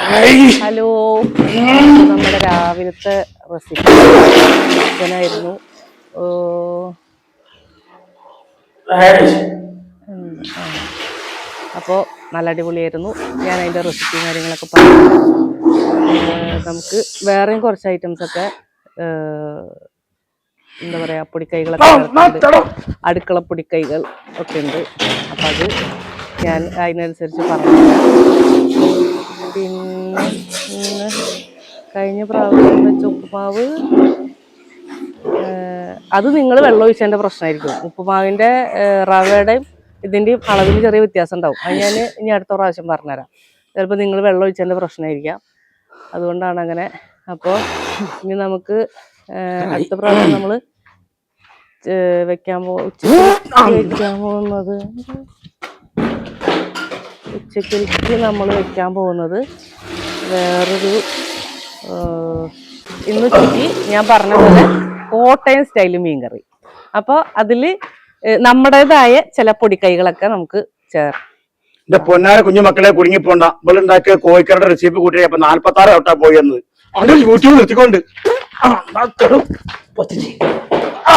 Hello. നമ്മുടെ രാവിലത്തെ recipe ചിക്കനായിരുന്നു. അപ്പോൾ നല്ല അടിപൊളിയായിരുന്നു. ഞാൻ അതിന്റെ റെസിപ്പിയും കാര്യങ്ങളൊക്കെ പറഞ്ഞു. നമുക്ക് വേറെയും കുറച്ച് ഐറ്റംസ് ഒക്കെ ഏർ, എന്താ പറയാ പൊടിക്കൈകളൊക്കെ ചേർത്തിട്ടുണ്ട്. അടുക്കള പൊടിക്കൈകൾ ഒക്കെ ഉണ്ട്. അപ്പം അത് ഞാൻ അതിനനുസരിച്ച് പറഞ്ഞു കഴിഞ്ഞ പ്രാവശ്യം വെച്ച ഉപ്പുമാവ് അത് നിങ്ങൾ വെള്ളം ഒഴിച്ചതിന്റെ പ്രശ്നമായിരിക്കും ഉപ്പുമാവിന്റെ റവയുടെയും ഇതിന്റെയും അളവിൽ ചെറിയ വ്യത്യാസം ഉണ്ടാവും. അത് ഞാൻ ഇനി അടുത്ത പ്രാവശ്യം പറഞ്ഞുതരാം. ചിലപ്പോൾ നിങ്ങൾ വെള്ളം ഒഴിച്ചതിന്റെ പ്രശ്നമായിരിക്കാം അതുകൊണ്ടാണ് അങ്ങനെ. അപ്പോൾ ഇനി നമുക്ക് അടുത്ത പ്രാവശ്യം നമ്മൾ വെക്കാൻ പോ വെക്കാൻ പോകുന്നത് ഉച്ചയ്ക്ക് നമ്മൾ വെക്കാൻ പോകുന്നത് വേറൊരു ഇന്ന് ചുറ്റി ഞാൻ പറഞ്ഞ പോലെ കോട്ടയം സ്റ്റൈൽ മീൻകറി അപ്പോൾ അതിൽ നമ്മുടേതായ ചില പൊടിക്കൈകളൊക്കെ നമുക്ക് ചേർക്കാം എന്റെ പൊന്നാര കുഞ്ഞു മക്കളെ കുടുങ്ങി പോണ്ട ഇവളുണ്ടാക്കിയ കോഴിക്കറുടെ റെസിപ്പി കൂട്ടി അപ്പൊ നാല്പത്തി ആറ് ഔട്ടാ പോയി എന്ന് അതിൽ യൂട്യൂബ് നിർത്തിക്കൊണ്ട് ആ, ദാ തെറും. പൊത്തിച്ച്. ആ.